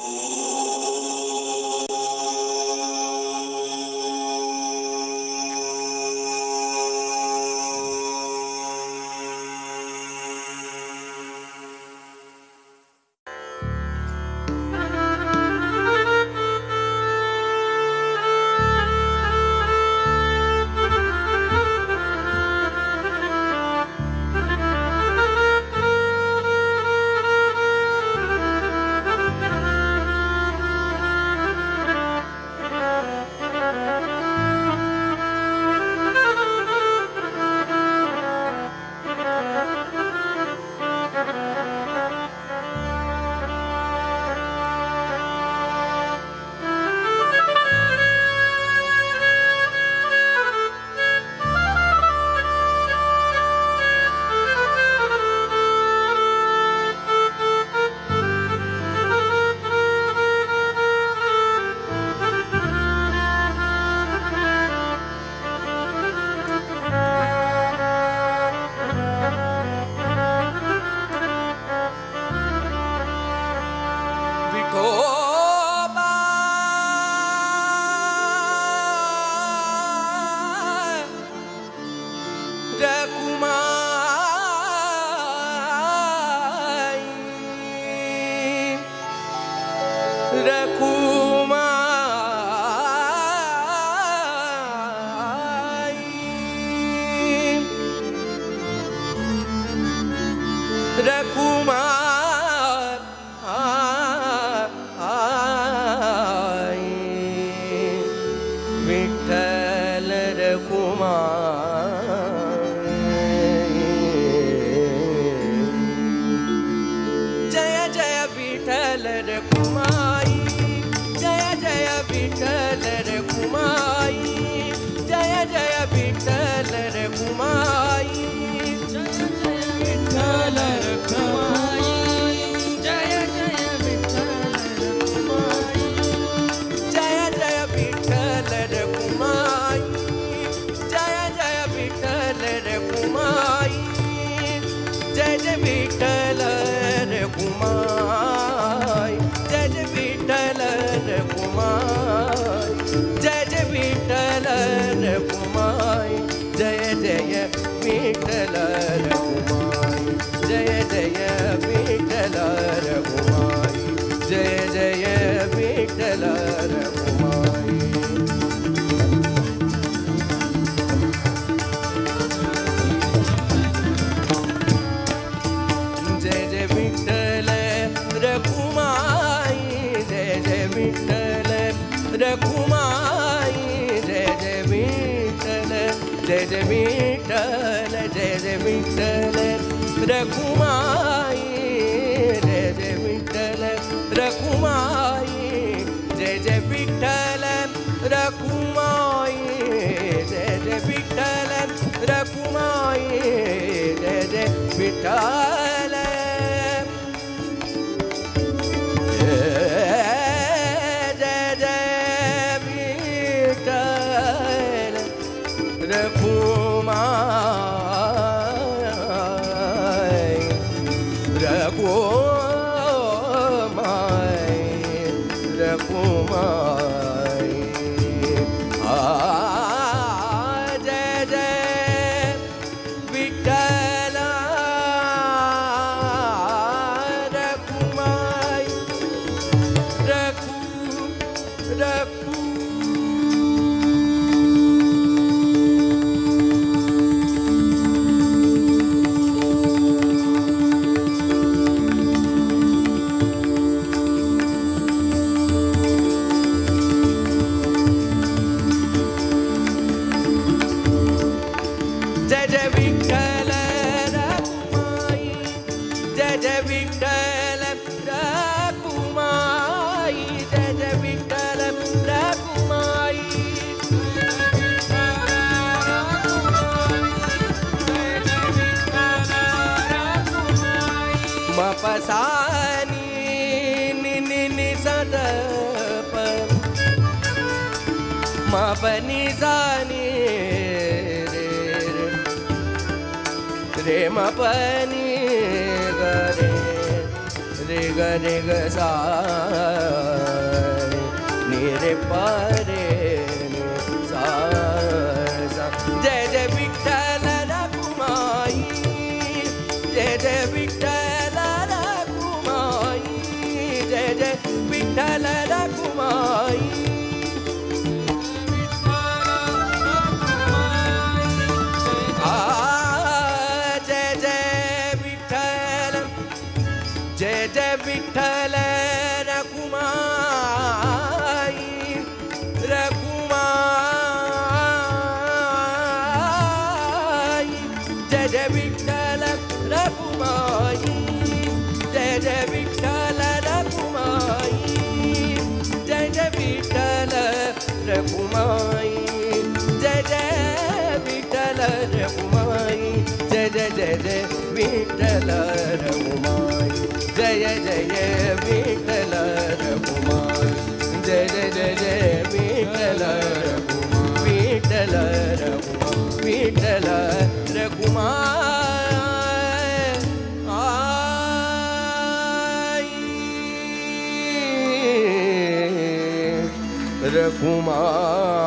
Oh. Rakumai Bye. जय जय विठ्ठल रखुमाई जय जय विठ्ठल रखुमाई जय जय विठ्ठल रखुमाई। मपसानी नि सदप मपनी जानी झेम पनी गरे रे ग रे ग सा नि रे प रे सा। जय जय विठ्ठल रघुमाई जय जय विठ्ठल रघुमाई जय जय विठ्ठल रघुमाई जय जय विठ्ठल रखुमाई रखुमाई जय जय विठ्ठल रखुमाई जय जय विठ्ठल रखुमाई जय जय विठ्ठल रखुमाई जय जय विठ्ठल रखुमाई जय जय जय जय आई रखुमाई